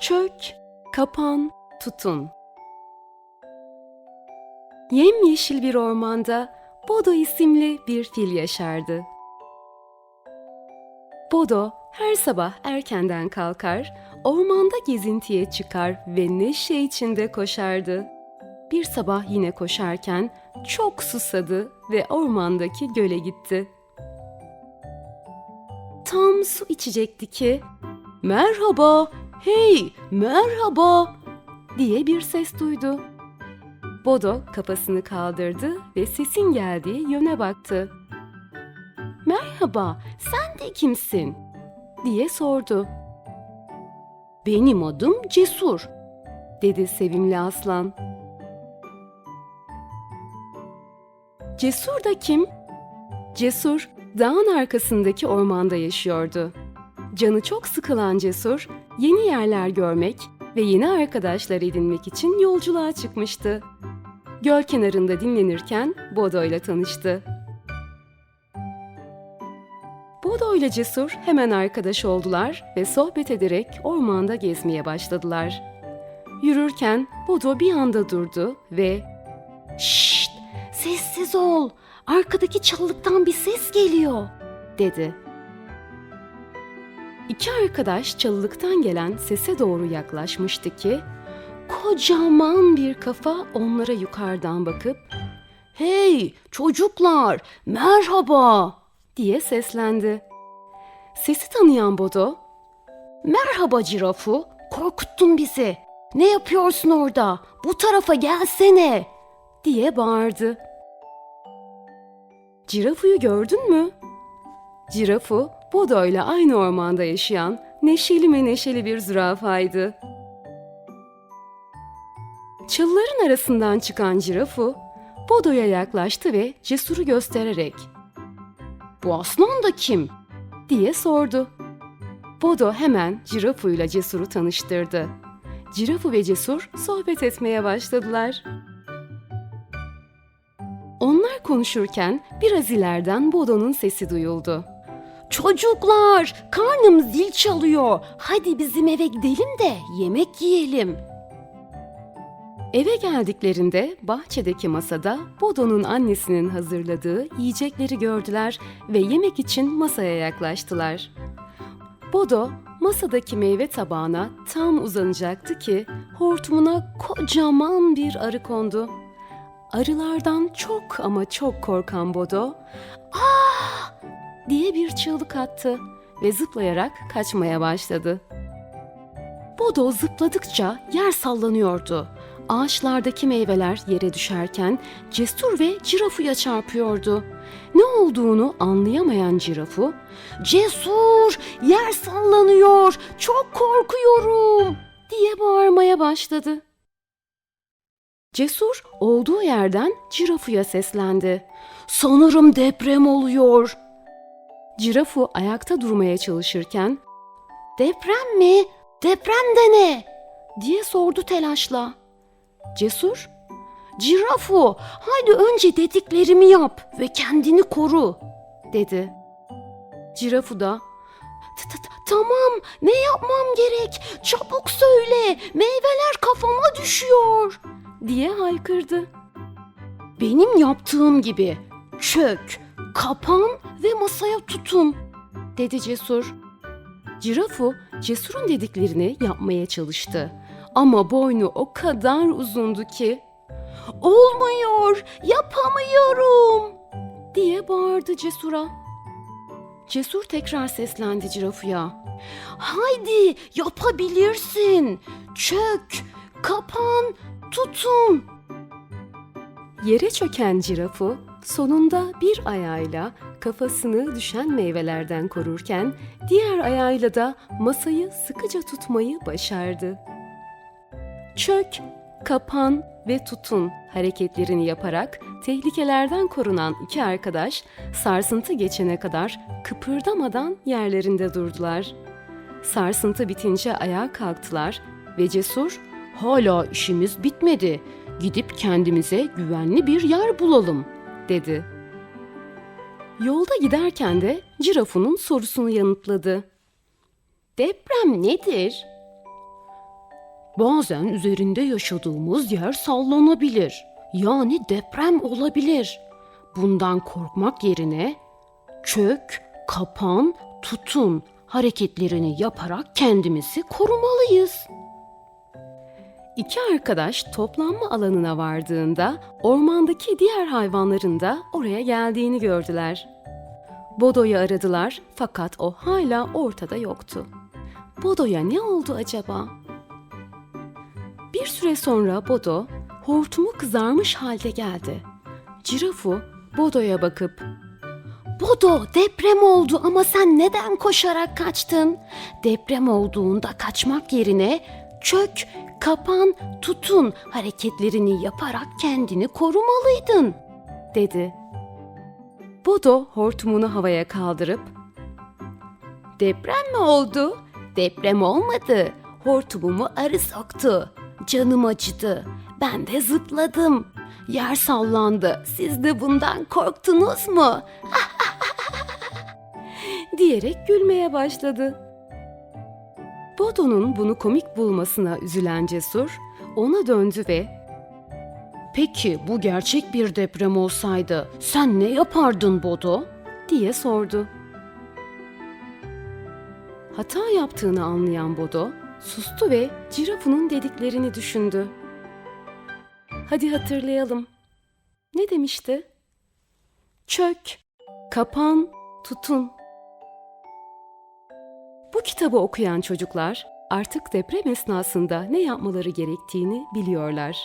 Çök, kapan, tutun. Yemyeşil bir ormanda Bodo isimli bir fil yaşardı. Bodo her sabah erkenden kalkar, ormanda gezintiye çıkar ve neşe içinde koşardı. Bir sabah yine koşarken çok susadı ve ormandaki göle gitti. Tam su içecekti ki "Merhaba, hey, merhaba!" diye bir ses duydu. Bodo kafasını kaldırdı ve sesin geldiği yöne baktı. "Merhaba, sen de kimsin?" diye sordu. "Benim adım Cesur." dedi sevimli aslan. Cesur da kim? Cesur, dağın arkasındaki ormanda yaşıyordu. Canı çok sıkılan Cesur, yeni yerler görmek ve yeni arkadaşlar edinmek için yolculuğa çıkmıştı. Göl kenarında dinlenirken Bodo ile tanıştı. Bodo ile Cesur hemen arkadaş oldular ve sohbet ederek ormanda gezmeye başladılar. Yürürken Bodo bir anda durdu ve "Şşt, sessiz ol. Arkadaki çalılıktan bir ses geliyor." dedi. İki arkadaş çalılıktan gelen sese doğru yaklaşmıştı ki kocaman bir kafa onlara yukarıdan bakıp "Hey çocuklar, merhaba!" diye seslendi. Sesi tanıyan Bodo, "Merhaba Cirafu, korkuttun bizi. Ne yapıyorsun orada? Bu tarafa gelsene!" diye bağırdı. Cirafu'yu gördün mü? Cirafu, Bodo ile aynı ormanda yaşayan neşeli mi neşeli bir zürafaydı. Çalıların arasından çıkan Cirafu, Bodo'ya yaklaştı ve Cesur'u göstererek ''Bu aslan da kim?'' diye sordu. Bodo hemen Cirafu ile Cesur'u tanıştırdı. Cirafu ve Cesur sohbet etmeye başladılar. Onlar konuşurken biraz ileriden Bodo'nun sesi duyuldu. Çocuklar, karnım zil çalıyor. Hadi bizim eve gidelim de yemek yiyelim. Eve geldiklerinde bahçedeki masada Bodo'nun annesinin hazırladığı yiyecekleri gördüler ve yemek için masaya yaklaştılar. Bodo masadaki meyve tabağına tam uzanacaktı ki hortumuna kocaman bir arı kondu. Arılardan çok ama çok korkan Bodo, "Ah!" Diye bir çığlık attı ve zıplayarak kaçmaya başladı. Bodo zıpladıkça yer sallanıyordu. Ağaçlardaki meyveler yere düşerken Cesur ve Cirafu'ya çarpıyordu. Ne olduğunu anlayamayan Cirafu, "Cesur, yer sallanıyor, çok korkuyorum." diye bağırmaya başladı. Cesur olduğu yerden Cirafu'ya seslendi. "Sanırım deprem oluyor." Cirafu ayakta durmaya çalışırken "Deprem mi? Deprem de ne?" diye sordu telaşla. Cesur, "Cirafu, haydi önce dediklerimi yap ve kendini koru." dedi. Cirafu da "T- t- "Tamam, ne yapmam gerek? Çabuk söyle, meyveler kafama düşüyor." diye haykırdı. Benim yaptığım gibi çök, kapan ve masaya tutun, dedi Cesur. Cirafu Cesur'un dediklerini yapmaya çalıştı. Ama boynu o kadar uzundu ki "Olmuyor, yapamıyorum!" diye bağırdı Cesur'a. Cesur tekrar seslendi Cirafu'ya. "Haydi, yapabilirsin. Çök, kapan, tutun." Yere çöken Cirafu sonunda bir ayağıyla kafasını düşen meyvelerden korurken diğer ayağıyla da masayı sıkıca tutmayı başardı. Çök, kapan ve tutun hareketlerini yaparak tehlikelerden korunan iki arkadaş sarsıntı geçene kadar kıpırdamadan yerlerinde durdular. Sarsıntı bitince ayağa kalktılar ve Cesur, "Hala işimiz bitmedi. Gidip kendimize güvenli bir yer bulalım." Dedi. Yolda giderken de Cirafu'nun sorusunu yanıtladı. Deprem nedir? Bazen üzerinde yaşadığımız yer sallanabilir. Yani deprem olabilir. Bundan korkmak yerine çök, kapan, tutun hareketlerini yaparak kendimizi korumalıyız. İki arkadaş toplanma alanına vardığında ormandaki diğer hayvanların da oraya geldiğini gördüler. Bodo'yu aradılar fakat o hala ortada yoktu. Bodo'ya ne oldu acaba? Bir süre sonra Bodo hortumu kızarmış halde geldi. Cirafu Bodo'ya bakıp Bodo deprem oldu ama sen neden koşarak kaçtın? Deprem olduğunda kaçmak yerine çök, kapan, tutun hareketlerini yaparak kendini korumalıydın, dedi. Bodo hortumunu havaya kaldırıp Deprem mi oldu? Deprem olmadı. Hortumumu arı soktu. Canım acıdı. Ben de zıpladım. Yer sallandı. Siz de bundan korktunuz mu? diyerek gülmeye başladı. Bodo'nun bunu komik bulmasına üzülen Cesur ona döndü ve Peki bu gerçek bir deprem olsaydı sen ne yapardın Bodo? diye sordu. Hata yaptığını anlayan Bodo sustu ve Cirafu'nun dediklerini düşündü. Hadi hatırlayalım. Ne demişti? Çök, kapan, tutun. Bu kitabı okuyan çocuklar artık deprem esnasında ne yapmaları gerektiğini biliyorlar.